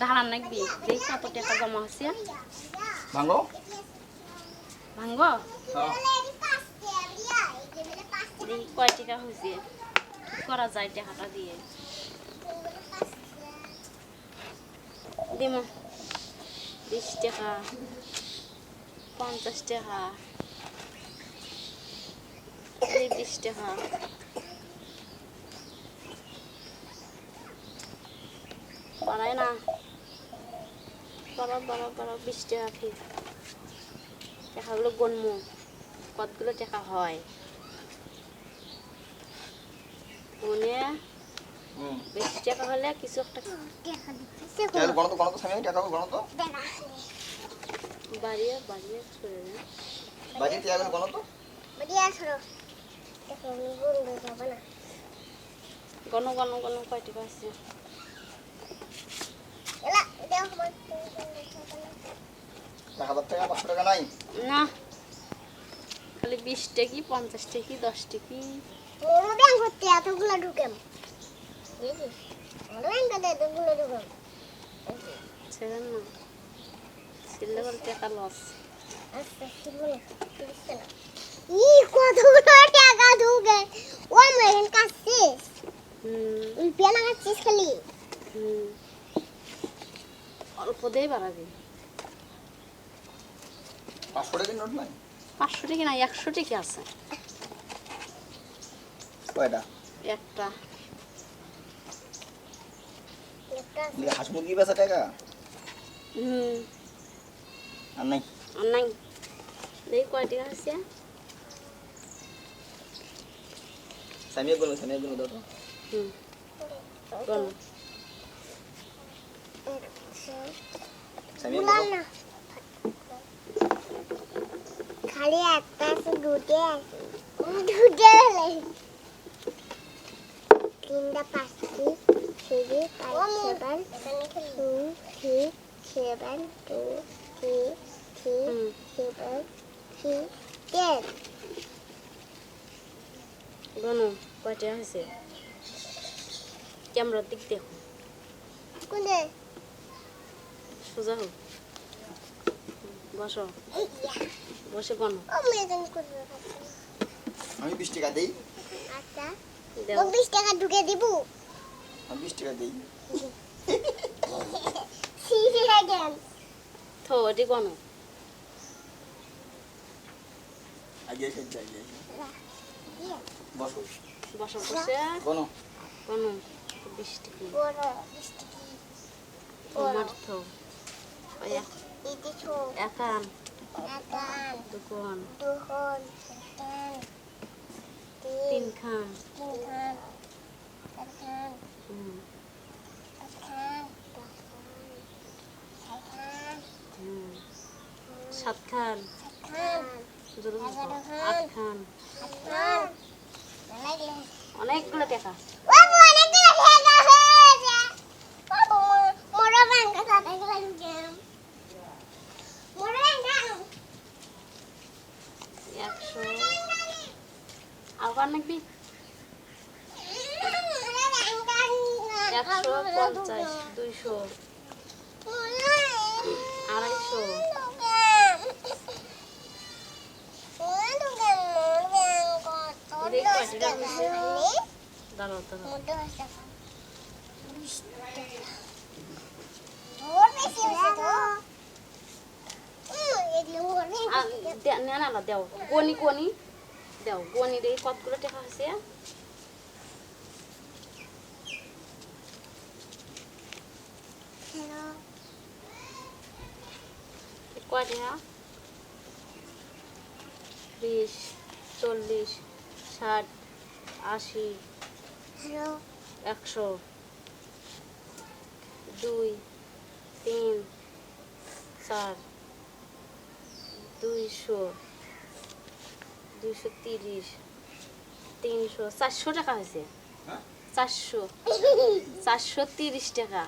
ধারান নাকবি দেখ কত টাকা জমা হচ্ছে। ভাঙো ভাঙ্গ। দেখি কয় টাকা হয়েছে। করা যায় টাকাটা দিয়ে। দিম। বিশ টাকা পঞ্চাশ টাকা বিশ টাকা। বাড়ায় না। বাড়াও বাড়াও বাড়াও বিশ টাকা ফির। টাকাগুলো গনমু কতগুলো টাকা হয়। মনে বেশি টাকা হলে কিছু একটা তাহলে গণত গণত স্বামী টাকা গণত? বাড়িয়ে বাড়িয়ে ছড়ে না। বাড়ি টাকা গণত? গণ গণ গণ কয় টাকা আছে এক হাজার টাকা নাই। না। খালি বিশ টাকি পঞ্চাশ টাকি দশ টাকি। এতগুলো ঢুকেম বুঝেছিস? ব্যাংকটাতে এতগুলো ঢুকেম ছেড়েন না। ছেলে বলে টাকা লস আচ্ছা ই কতগুলো টাকা ঢুকে। ও মেরেন কাছিস হুম। ওই পেয়া লাগাচ্ছিস খালি? হুম। অল্প দিয়ে বাড়াবি। পাঁচশো টাকার নোট নাই? পাঁচশো টাকি না একশো টাকি আছে। কয়টা? একটা। একটা হাঁস মুরগি বেচা টাকা? হুম। আর নাই? আর নাই। দেখি কয় টাকা আছে স্বামী গুলো স্বামী গুলো দাও তো হুম গণ স্বামী বুলাম না খালি একটা আছে দুটে আছে। দুটে তিনটা পাঁচটি three five seven two three seven two three three seven three ten. গণ কয় টাকা হয়েছে ক্যামেরার দিক দেখো। কোনে? সোজা হোক বসো। বসে মেয়েজন আমি বিশ টাকা দিই। আচ্ছা। বিশ টাকা ঢুকে দিব। আমি বিশ টাকা দিই। থো এটি গণ আগে এসে যাই যাই বসো। বসো বসে। কোনো গণ বিশ টাকা। বিশ টাকা। তোমার থো। একান দুহন তিন তিন তিন খান। তিন খান চার খান হুম। পাঁচ খান দশ খান ছয় খান হুম। সাত খান। আট খান। অনেকগুলো টাকা বাবু অনেকগুলো খেলা হয়েছে বাবু মোরা ব্যাংকে সাথে খেলা গেম মোরা ব্যাংকে একশো আবার নাকি? একশো পঞ্চাশ দুইশো আড়াইশো। দাঁড়াও দাঁড়াও। না না না দেও। গনি গনি দেও গনি দিয়ে কতগুলো টাকা হয়েছে কয় বিশ চল্লিশ ষাট আশি একশো দুই তিন চার দুইশো। দুইশো তিরিশ তিনশো চারশো টাকা হয়েছে হ্যাঁ? চারশো চারশো তিরিশ টাকা.